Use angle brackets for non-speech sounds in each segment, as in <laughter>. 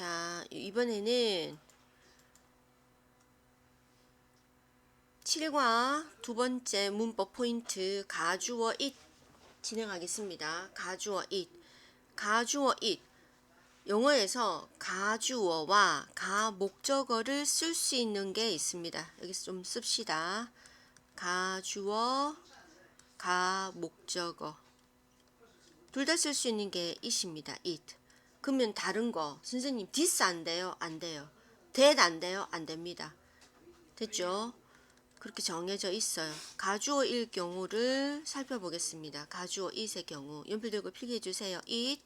자, 이번에는 7과 두 번째 문법 포인트 가주어 it 진행하겠습니다. 가주어 it. 가주어 it. 영어에서 가주어와 가 목적어를 쓸 수 있는 게 있습니다. 여기서 좀 씁시다. 가주어, 가 목적어. 둘 다 쓸 수 있는 게 it입니다. it. 그러면 다른 거 선생님 this 안 돼요? 안 돼요. that 안 돼요? 안 됩니다. 됐죠? 그렇게 정해져 있어요. 가주어일 경우를 살펴보겠습니다. 가주어 it의 경우 연필 들고 필기해 주세요. it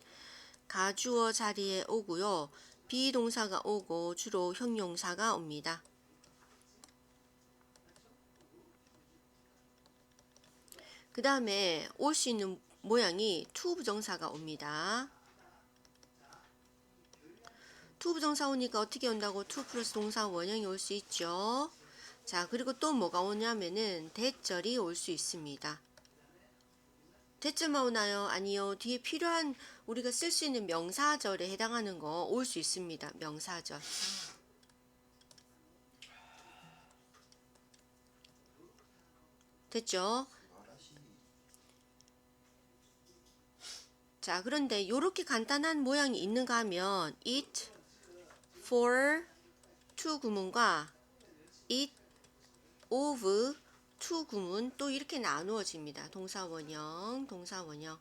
가주어 자리에 오고요. 비동사가 오고 주로 형용사가 옵니다. 그 다음에 올 수 있는 모양이 to 부정사가 옵니다. To 부정사 오니까 어떻게 온다고 to 플러스 동사 원형이 올 수 있죠. 자, 그리고 또 뭐가 오냐면은 대절이 올 수 있습니다. 대절만 오나요? 아니요. 뒤에 필요한 우리가 쓸 수 있는 명사절에 해당하는 거 올 수 있습니다. 명사절. 됐죠? 자, 그런데 이렇게 간단한 모양이 있는가 하면 it, for, to 구문과 it, of, to 구문 또 이렇게 나누어집니다. 동사 원형, 동사 원형.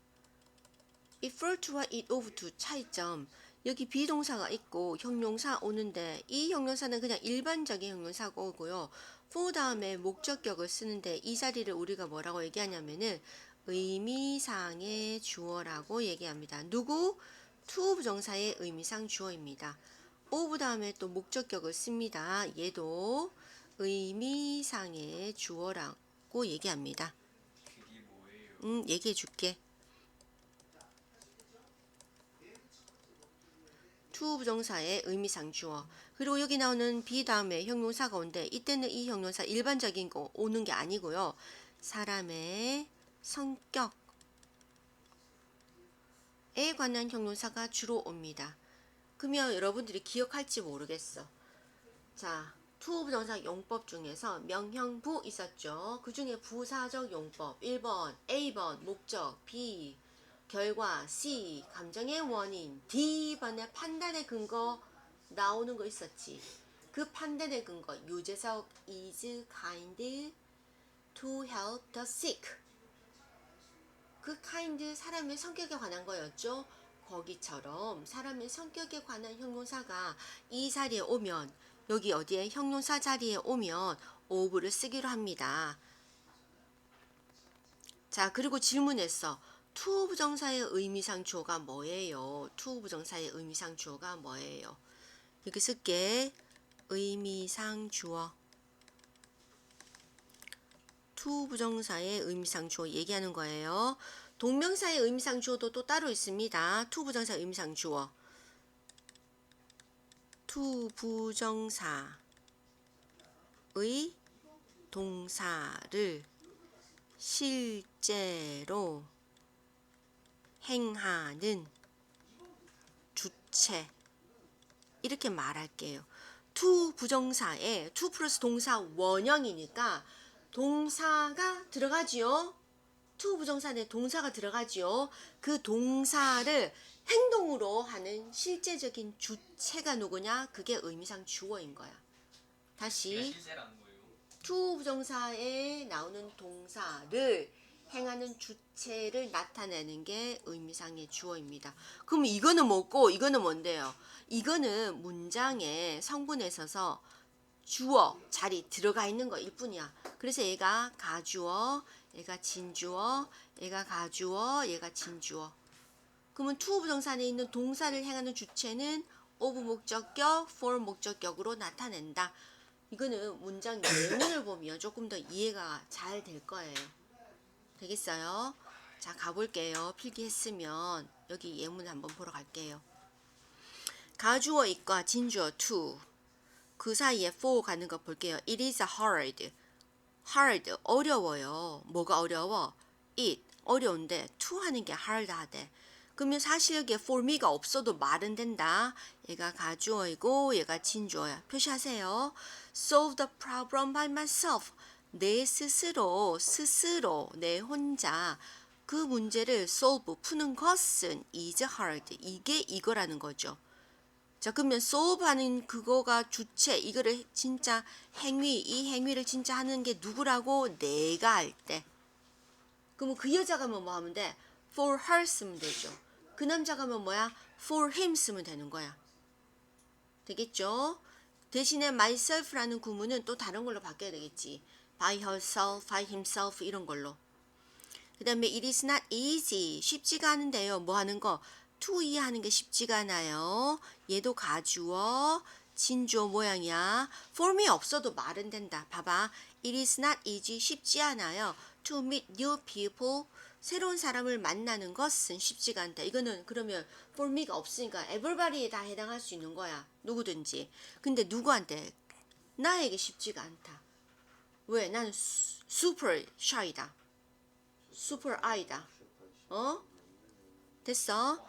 it for to와 it of to 차이점. 여기 비동사가 있고 형용사 오는데 이 형용사는 그냥 일반적인 형용사가 오고요. for 다음에 목적격을 쓰는데 이 자리를 우리가 뭐라고 얘기하냐면은 의미상의 주어라고 얘기합니다. 누구? to 부정사의 의미상 주어입니다. Of 다음에 또 목적격을 씁니다. 얘도 의미상의 주어라고 얘기합니다. 음, 얘기해 줄게. to 부정사의 의미상 주어. 그리고 여기 나오는 be 다음에 형용사가 온데 이때는 이 형용사 일반적인 거 오는 게 아니고요. 사람의 성격에 관한 형용사가 주로 옵니다. 그러면 여러분들이 기억할지 모르겠어. 자, to 부정사 용법 중에서 명형부 있었죠. 그 중에 부사적 용법 1번, A번 목적, B 결과, C 감정의 원인, D번의 판단의 근거 나오는 거 있었지. 그 판단의 근거 유재석 is kind to help the sick. 그 kind 사람의 성격에 관한 거였죠. 거기처럼 사람의 성격에 관한 형용사가 이 자리에 오면 여기 어디에 형용사 자리에 오면 of를 쓰기로 합니다. 자, 그리고 질문했어. to 부정사의 의미상 주어가 뭐예요? to 부정사의 의미상 주어가 뭐예요? 이렇게 쓸게. 의미상 주어. to 부정사의 의미상 주어 얘기하는 거예요. 동명사의 의미상 주어도 또 따로 있습니다. to 부정사 의미상 주어. to 부정사의 동사를 실제로 행하는 주체 이렇게 말할게요. to 부정사에 to 플러스 동사 원형이니까 동사가 들어가지요. To 부정사에 동사가 들어가지요. 그 동사를 행동으로 하는 실제적인 주체가 누구냐? 그게 의미상 주어인 거야. 다시 to 부정사에 나오는 동사를 행하는 주체를 나타내는 게 의미상의 주어입니다. 그럼 이거는 뭐고 이거는 뭔데요? 이거는 문장의 성분에 있어서 주어 자리 들어가 있는 거일 뿐이야. 그래서 얘가 가주어, 얘가 진주어, 얘가 가주어, 얘가 진주어. 그러면 to 부정사에 있는 동사를 행하는 주체는 of 목적격, for 목적격으로 나타낸다. 이거는 문장 예문을 <coughs> 보면 조금 더 이해가 잘 될 거예요. 되겠어요? 자, 가볼게요. 필기했으면 여기 예문 한번 보러 갈게요. 가주어 it과 진주어 to 그 사이에 for 가는 거 볼게요. It is hard. Hard 어려워요. 뭐가 어려워? it 어려운데 to 하는 게 hard 하대. 그러면 사실 여기에 for me가 없어도 말은 된다. 얘가 가주어이고 얘가 진주어야. 표시하세요. solve the problem by myself. 내 스스로 스스로 내 혼자 그 문제를 solve 푸는 것은 is hard. 이게 이거라는 거죠. 자 그러면 solve 하는 그거가 주체 이거를 진짜 행위 이 행위를 진짜 하는 게 누구라고 내가 할 때. 그러면 그 여자가 뭐 하면 돼? for her 쓰면 되죠. 그 남자가 면 뭐야? for him 쓰면 되는 거야. 되겠죠? 대신에 myself라는 구문은 또 다른 걸로 바뀌어야 되겠지. by herself, by himself 이런 걸로. 그 다음에 it is not easy. 쉽지가 않은데요. 뭐 하는 거? To 이해하는 게 쉽지가 않아요. 얘도 가주어, 진주어 모양이야. form이 없어도 말은 된다. 봐봐. it is not easy. 쉽지 않아요. to meet new people. 새로운 사람을 만나는 것은 쉽지가 않다. 이거는 그러면 form이가 없으니까 everybody에 다 해당할 수 있는 거야. 누구든지. 근데 누구한테? 나에게 쉽지가 않다. 왜? 수- super shy다. super I다. 어? 됐어?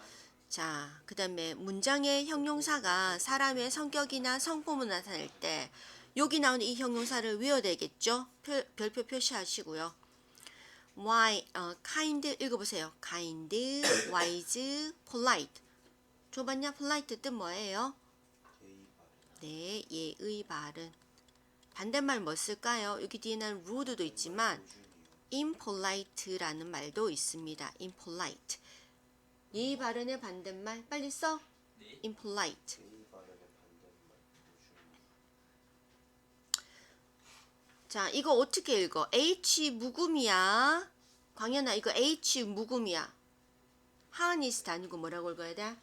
자, 그 다음에 문장의 형용사가 사람의 성격이나 성품을 나타낼 때 여기 나오는 이 형용사를 외워야 되겠죠? 표- 별표 표시하시고요. why, 어, kind 읽어보세요. kind, wise, polite. 줘봤냐? polite 뜻 뭐예요? 네, 예의 바른. 반대말 뭐 쓸까요? 여기 뒤에는 rude도 있지만 impolite라는 말도 있습니다. impolite. 예의 바른의 반대말 빨리 써. 네. impolite. 자, 이거 어떻게 읽어? H 묵음이야. 광현아, 이거 H 묵음이야. 하니스트 아니고 뭐라고 읽어야 돼?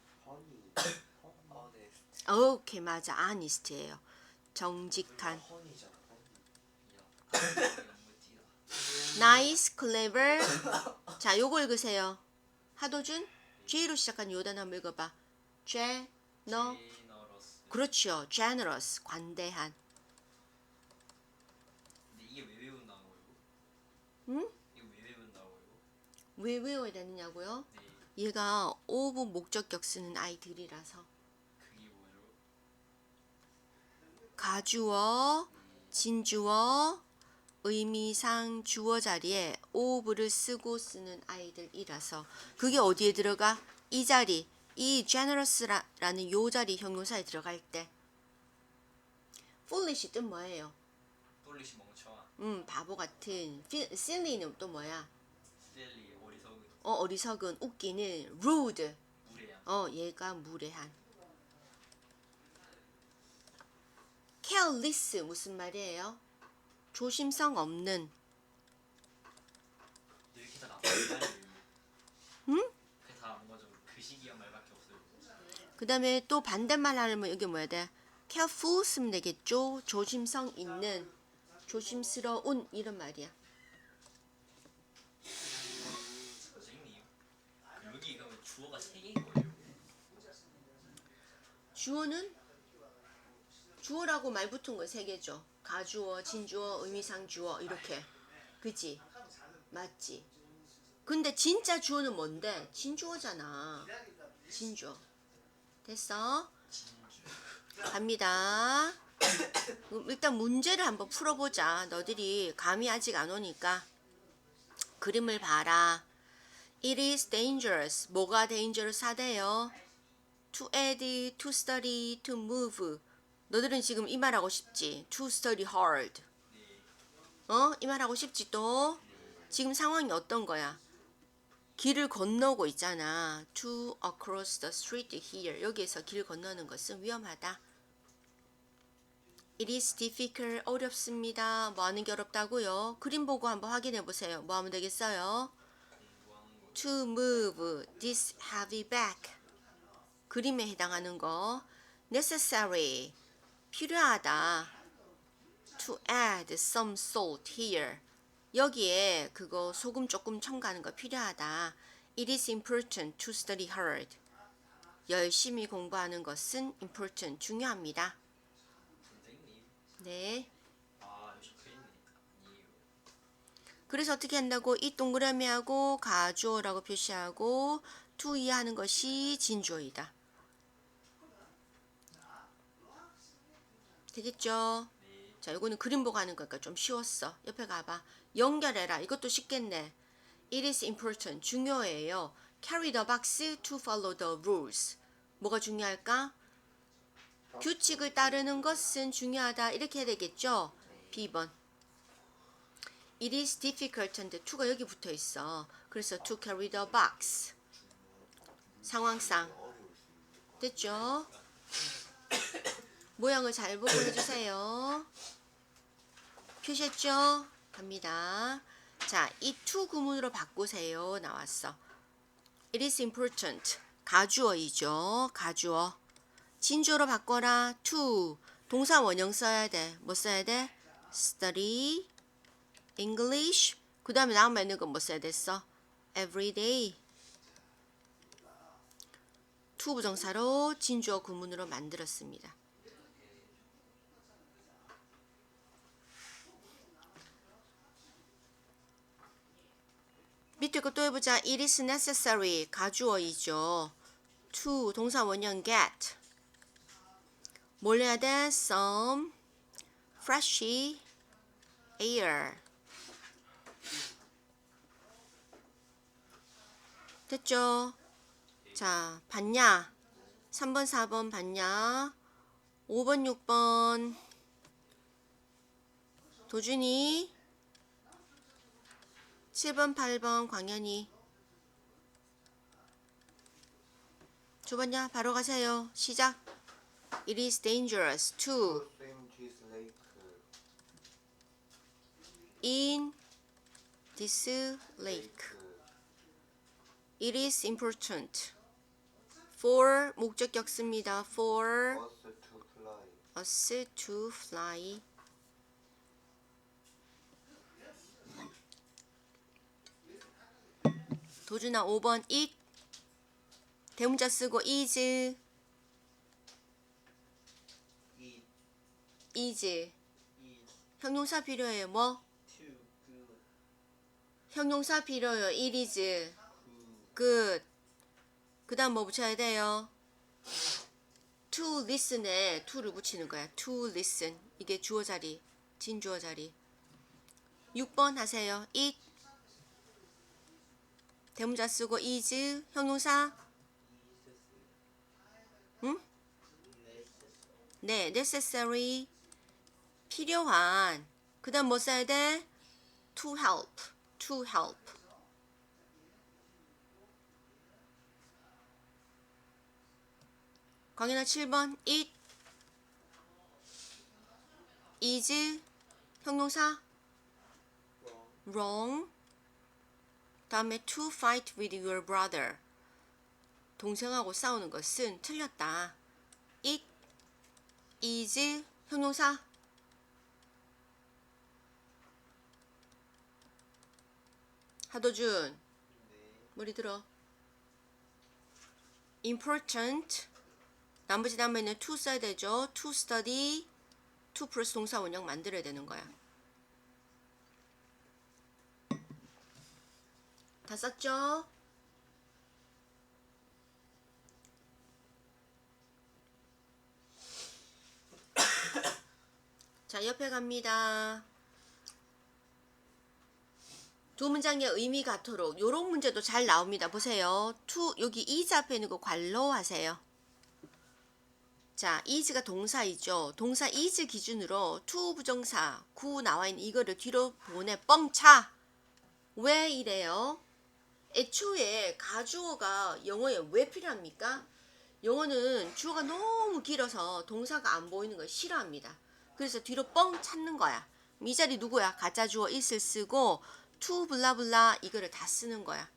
오케이, 맞아. 아니스트예요. 정직한. nice, clever. 자, 요거 읽으세요. 하도준, G로 시작한 요 단어 한번 읽어봐. G, 너. 그렇죠. generous, 관대한. 근데 이게 왜 외운다는 거예요? 응? 이거 왜 외운다고요? 왜 외워야 되느냐고요? 네. 얘가 오브 목적격 쓰는 아이들이라서 그게 뭐예요? 가주어, 진주어, 의미상 주어 자리에 오브를 쓰고 쓰는 아이들이라서 그게 어디에 들어가? 이 자리, 이 generous라는 요 자리 형용사에 들어갈 때 foolish 뜻 뭐예요? 똘리시 멍청한. 음, 바보 같은 silly는 또 뭐야? 실리 어리석은 어, 어리석은, 웃기는 rude 무례한. 어, 얘가 무례한. careless 무슨 말이에요? 조심성 없는. 이렇게 다 나쁜 말이에요. 응? 그게 다 뭔가 좀 그 시기한 말밖에 없어요. 그 다음에 또 반대말 하려면 여기 뭐야 돼? careful 쓰면 되겠죠? 조심성 있는, 조심스러운 이런 말이야. 선생님. 그 여기 가면 주어가 세 개인 거예요. 주어는 주어라고 말 붙은 거 세 개죠. 가주어, 진주어, 의미상 주어 이렇게. 그지? 맞지? 근데 진짜 주어는 뭔데? 진주어잖아. 진주어. 됐어? 갑니다. 일단 문제를 한번 풀어보자. 너들이 감이 아직 안 오니까. 그림을 봐라. It is dangerous. 뭐가 dangerous 하대요? to add, to study, to move. 너들은 지금 이 말하고 싶지? To study hard. 어? 이 말하고 싶지 또? 지금 상황이 어떤 거야? 길을 건너고 있잖아. To across the street here. 여기에서 길 건너는 것은 위험하다. It is difficult. 어렵습니다. 뭐 하는 게 어렵다고요? 그림 보고 한번 확인해 보세요. 뭐 하면 되겠어요? To move this heavy bag. 그림에 해당하는 거 necessary 필요하다 to add some salt here 여기에 그거 소금 조금 첨가하는 거 필요하다 it is important to study hard 열심히 공부하는 것은 important 중요합니다. 네. 그래서 어떻게 한다고 이 동그라미하고 가주어라고 표시하고 to 이해하는 것이 진주어이다. 되겠죠? 네. 자, 이거는 그림 보고 하는 거니까 좀 쉬웠어. 옆에 가봐. 연결해라. 이것도 쉽겠네. It is important. 중요해요. Carry the box to follow the rules. 뭐가 중요할까? 규칙을 따르는 것은 중요하다. 이렇게 해야 되겠죠? B번. It is difficult. 한데 to가 여기 붙어 있어. 그래서 to carry the box. 상황상. 됐죠? 모양을 잘 보고 해주세요. 표시했죠? 갑니다. 자, 이 to 구문으로 바꾸세요. 나왔어. It is important. 가주어이죠. 가주어. 진주어로 바꿔라. to. 동사 원형 써야 돼. 뭐 써야 돼? study English. 그 다음에 나오면 있는 건뭐 써야 됐어? every day. to 부정사로 진주어 구문으로 만들었습니다. 밑에 거또 해보자. It is necessary. 가주어이죠. to 동사 원형 get. 뭘 해야 돼? Some fresh air. 됐죠? 자, 봤냐? 3번, 4번 봤냐? 5번, 6번. 도준이. 7번, 8번 광현이. 줘봤냐? 바로 가세요. 시작. It is dangerous to in this lake. It is important for 목적격 씁니다. For us to fly us to fly. 도준아 5번 it 대문자 쓰고 is 이 is 이 형용사 필요해요 뭐? 형용사 필요해요 it is 그, good. 그 다음 뭐 붙여야 돼요? To listen에 to를 붙이는 거야. To listen. 이게 주어 자리 진주어 자리. 6번 하세요. it 대문자 쓰고 is 형용사 응? 네 necessary 필요한 그 다음 뭐 써야 돼? to help to help 광현아 7번 it is 형용사 wrong 다음에 to fight with your brother. 동생하고 싸우는 것은 틀렸다. It is 형용사. 하도준 네, 머리 들어. Important. 나머지 다음에는 to 써야 되죠. To study. To 플러스 동사 원형 만들어야 되는 거야 다 썼죠? <coughs> 자 옆에 갑니다 두 문장의 의미 같도록 요런 문제도 잘 나옵니다. 보세요. to 여기 is 앞에 있는 거 관로 하세요. 자, is가 동사이죠. 동사 is 기준으로 to 부정사 구 나와 있는 이거를 뒤로 보내 뻥차. 왜 이래요? 애초에 가주어가 영어에 왜 필요합니까? 영어는 주어가 너무 길어서 동사가 안 보이는 걸 싫어합니다. 그래서 뒤로 뻥 찾는 거야. 이 자리 누구야? 가짜 주어 is를 쓰고 to 블라블라 이거를 다 쓰는 거야.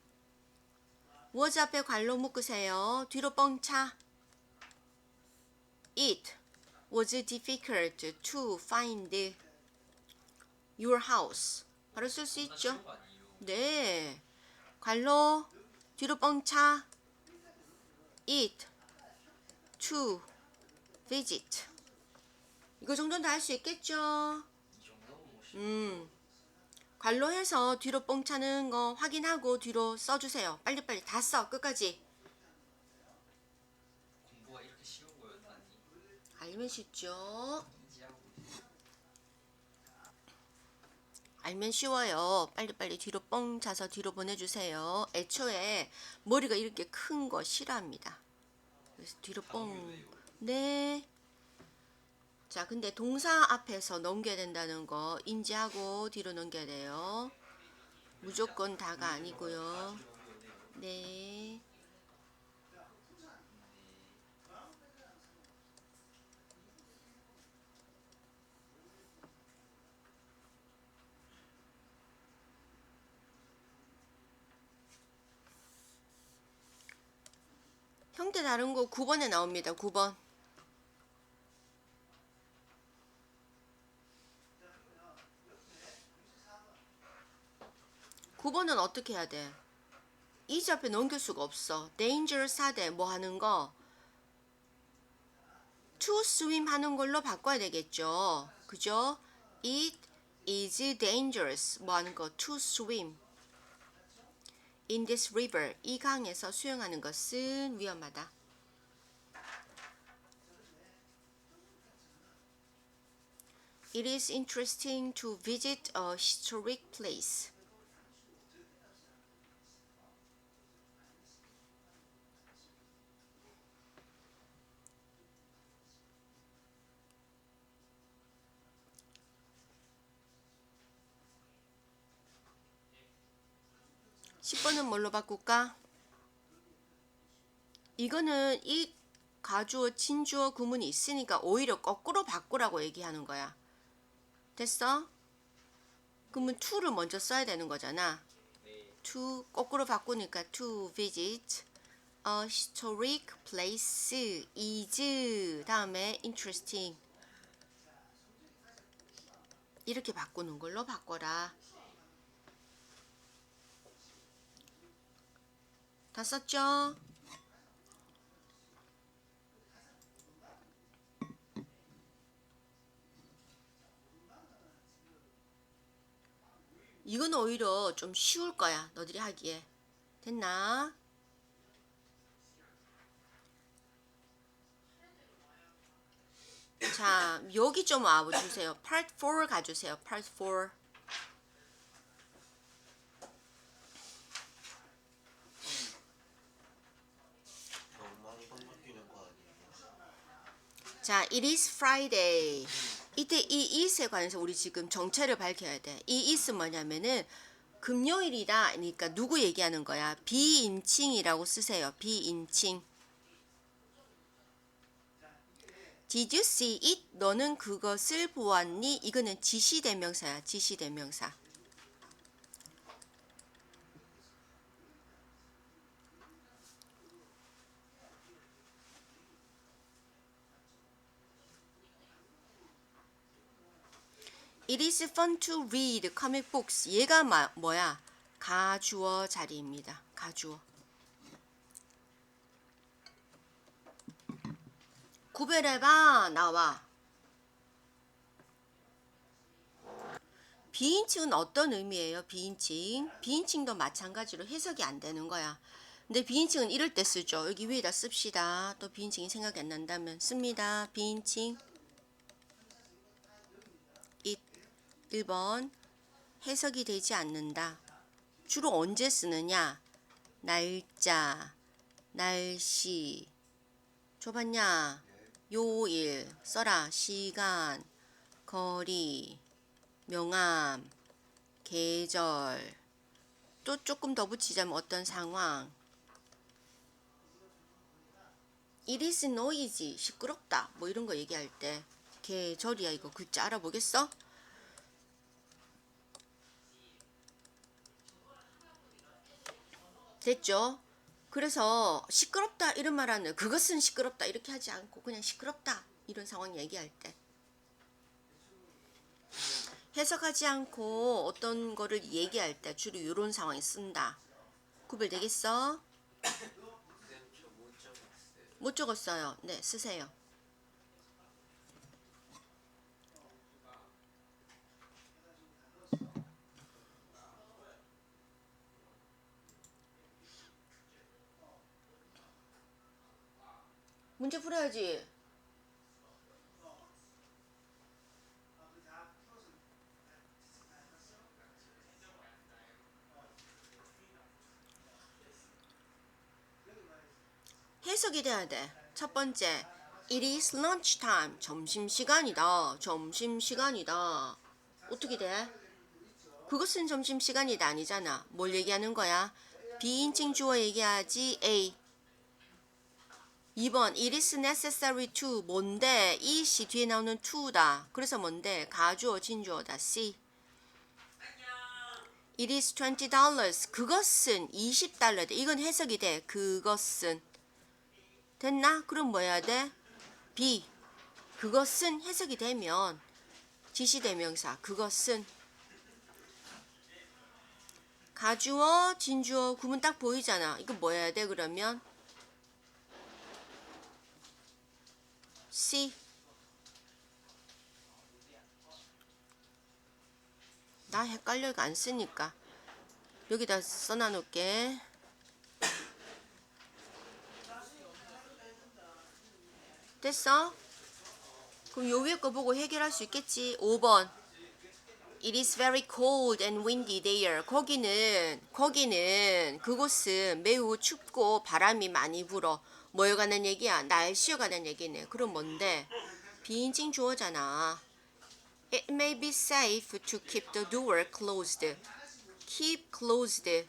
was 앞에 관로 묶으세요. 뒤로 뻥 차. It was difficult to find your house. 바로 쓸 수 있죠. 네. 괄로. 뒤로 뻥차. eat. to. visit. 이거 정도는 다 할 수 있겠죠? 음. 괄로 해서 뒤로 뻥차는 거 확인하고 뒤로 써주세요. 빨리빨리 다 써. 끝까지. 공부가 이렇게 쉬운 거였다니. 알면 쉽죠? 알면 쉬워요. 빨리빨리 뒤로 뻥 차서 뒤로 보내주세요. 애초에 머리가 이렇게 큰 거 싫어합니다. 그래서 뒤로 뻥. 네. 자, 근데 동사 앞에서 넘겨야 된다는 거 인지하고 뒤로 넘겨야 돼요. 무조건 다가 아니고요. 네. 형태 다른 거 9번에 나옵니다. 9번. 9번은 어떻게 해야 돼? 이지 앞에 넘길 수가 없어. dangerous 하되 뭐 하는 거? to swim 하는 걸로 바꿔야 되겠죠. 그죠? It is dangerous 뭐 하는 거? to swim. In this river 이 강에서 수영하는 것은 위험하다. It is interesting to visit a historic place. 십 번은 뭘로 바꿀까? 이거는 이 가주어, 진주어 구문이 있으니까 오히려 거꾸로 바꾸라고 얘기하는 거야. 됐어? 그러면 to를 먼저 써야 되는 거잖아. 네. to 거꾸로 바꾸니까 to visit a historic place is 다음에 interesting 이렇게 바꾸는 걸로 바꿔라. 다 썼죠? 이건 오히려 좀 쉬울 거야. 너들이 하기에. 됐나? 자, 여기 좀 와주세요. Part 4 가주세요. Part 4. 너무 많이 반복되는 거 아니에요? 자, it is Friday. 이때 이 it에 관해서 우리 지금 정체를 밝혀야 돼. 이 it은 뭐냐면은 금요일이다. 그러니까 누구 얘기하는 거야? 비인칭이라고 쓰세요. 비인칭. Did you see it? 너는 그것을 보았니? 이거는 지시대명사야. 지시대명사. It is fun to read comic books. 얘가 마, 뭐야? 가주어 자리입니다. 가주어. 구별해봐. 나와. 비인칭은 어떤 의미예요? 비인칭. 비인칭도 마찬가지로 해석이 안 되는 거야. 근데 비인칭은 이럴 때 쓰죠. 여기 위에다 씁시다. 또 비인칭이 생각이 안 난다면 씁니다. 비인칭. 1번 해석이 되지 않는다. 주로 언제 쓰느냐? 날짜, 날씨. 줘봤냐? 요일 써라. 시간, 거리, 명암, 계절. 또 조금 더 붙이자면 어떤 상황. It is noisy. 시끄럽다. 뭐 이런 거 얘기할 때. 계절이야 이거 글자 알아보겠어? 됐죠? 그래서 시끄럽다 이런 말 하는 그것은 시끄럽다 이렇게 하지 않고 그냥 시끄럽다 이런 상황 얘기할 때 해석하지 않고 어떤 거를 얘기할 때 주로 이런 상황에 쓴다 구별되겠어? 못 적었어요 네 쓰세요 문제 풀어야지. 해석이 돼야 돼. 첫 번째, it is lunch time. 점심시간이다. 점심시간이다. 어떻게 돼? 그것은 점심시간이다 아니잖아. 뭘 얘기하는 거야? 비인칭 주어 얘기하지 A. 2번 it is necessary to 뭔데 이 시 뒤에 나오는 to다. 그래서 뭔데 가주어 진주어다. C. It is twenty dollars. 그것은 20달러다. 이건 해석이 돼. 그것은 됐나? 그럼 뭐 해야 돼? B. 그것은 해석이 되면 지시대명사. 그것은 가주어, 진주어 구문 딱 보이잖아. 이거 뭐 해야 돼? 그러면 C. 나 헷갈려 이거 안 쓰니까 여기다 써놔 놓을게. 됐어? 그럼 요 위에 거 보고 해결할 수 있겠지. 5번. It is very cold and windy there. 거기는 거기는 그곳은 매우 춥고 바람이 많이 불어. 뭐에 관한 얘기야? 날씨에 관한 얘기네. 그럼 뭔데? 비인칭 주어잖아. It may be safe to keep the door closed. Keep closed.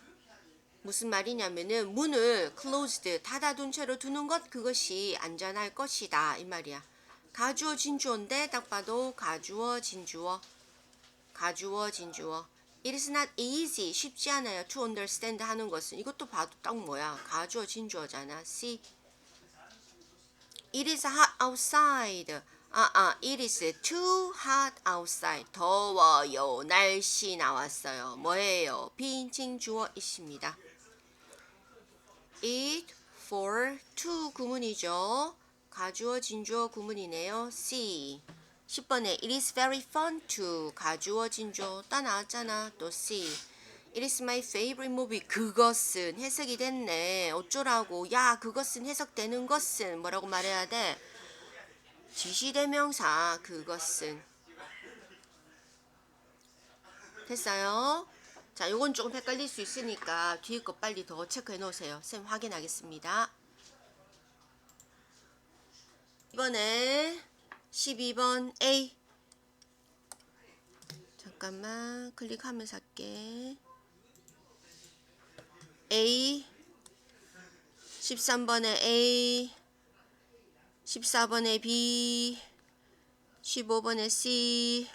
무슨 말이냐면은 문을 closed 닫아둔 채로 두는 것 그것이 안전할 것이다 이 말이야. 가주어 진주어인데 딱 봐도 가주어 진주어 가주어 진주어. It is not easy 쉽지 않아요 to understand 하는 것은 이것도 봐도 딱 뭐야 가주어 진주어잖아. C. It is hot outside. 아, 아, it is too hot outside. 더워요. 날씨 나왔어요. 뭐예요? 비인칭 주어 있습니다. It for to 구문이죠. 가주어 진주어 구문이네요. C. 10번에 It is very fun to 가주어 진주어 따 나왔잖아. 또 C. It is my favorite movie. 그것은 해석이 됐네. 어쩌라고. 야, 그것은 해석되는 것은 뭐라고 말해야 돼? 지시대명사 그것은 됐어요? 자, 요건 조금 헷갈릴 수 있으니까 뒤에 거 빨리 더 체크해 놓으세요. 쌤 확인하겠습니다. 이번에 12번 A 잠깐만 클릭하면서 할게. A 13번에 A 14번에 B 15번에 C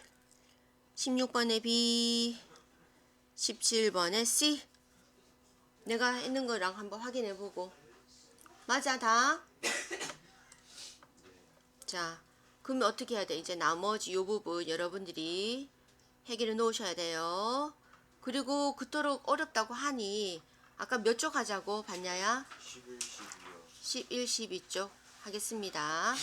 16번에 B 17번에 C 내가 했는 거랑 한번 확인해 보고 맞아 다? 자 그러면 어떻게 해야 돼? 이제 나머지 요 부분 여러분들이 해결해 놓으셔야 돼요 그리고 그토록 어렵다고 하니 아까 몇 쪽 하자고 봤냐야? 11, 12요. 11, 12쪽 하겠습니다